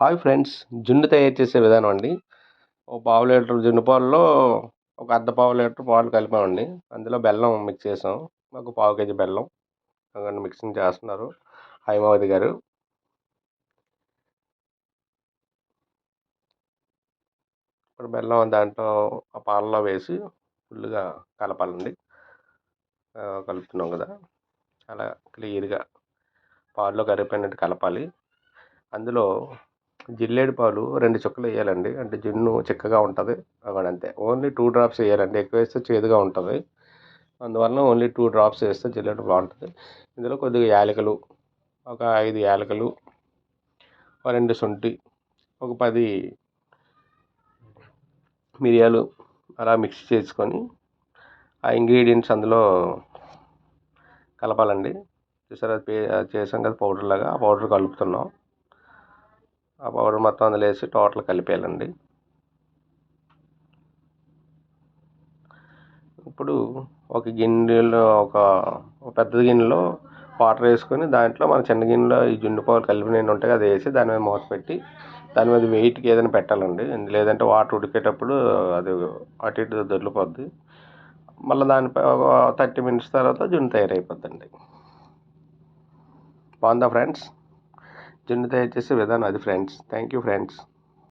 Hi friends. జున్ను తయారు చేసే విధానం అండి. ఒక పావు లీటర్ జున్ను పాలలో ఒక అర్ధ పావు లీటర్ పాలు కలిపామండి. అందులో బెల్లం మిక్స్ చేసాం. మాకు పావు కేజీ బెల్లం అవన్నీ మిక్సింగ్ చేస్తున్నారు. హైమావతి గారు. ఇప్పుడు బెల్లం దాంట్లో ఆ పాలలో వేసి ఫుల్గా కలపాలండి. కలుపుతున్నాం కదా. అలా క్లియర్గా పాలలో కరిగిపోయినట్టు కలపాలి. అందులో జిల్లేడు పాలు రెండు చుక్కలు వేయాలండి. అంటే జున్ను చిక్కగా ఉంటుంది. అవ్వడం అంతే ఓన్లీ టూ డ్రాప్స్ వేయాలండి. ఎక్కువ వేస్తే చేదుగా ఉంటుంది. అందువలన ఓన్లీ టూ డ్రాప్స్ వేస్తే జిల్లేడు బాగుంటుంది. ఇందులో కొద్దిగా యాలకులు ఒక ఐదు యాలకులు ఒక రెండు శొంఠి ఒక పది మిరియాలు అలా మిక్స్ చేసుకొని ఆ ఇంగ్రీడియంట్స్ అందులో కలపాలండి. చూసారా? చేసాం కదా పౌడర్ లాగా. ఆ పౌడర్ కలుపుతున్నాం. ఆ పౌడర్ మొత్తం అందులో వేసి టోటల్ కలిపేయాలండి. ఇప్పుడు ఒక గిన్నెలో ఒక పెద్ద గిన్నెలో వాటర్ వేసుకొని దాంట్లో మన చిన్న గిన్నెలో ఈ జున్ను పౌడర్ కలిపి నేను ఉంటాయి అది వేసి దాని మీద మూత పెట్టి దాని మీద వెయిట్కి ఏదైనా పెట్టాలండి. లేదంటే వాటర్ ఉడికేటప్పుడు అది అటు ఇటు దొరికిపోద్ది. మళ్ళీ దానిపై ఒక థర్టీ మినిట్స్ తర్వాత జున్ను తయారైపోద్దండి. బాగుందా ఫ్రెండ్స్? జున్ను తయారు చేసే విధానం అది ఫ్రెండ్స్ థ్యాంక్ యూ ఫ్రెండ్స్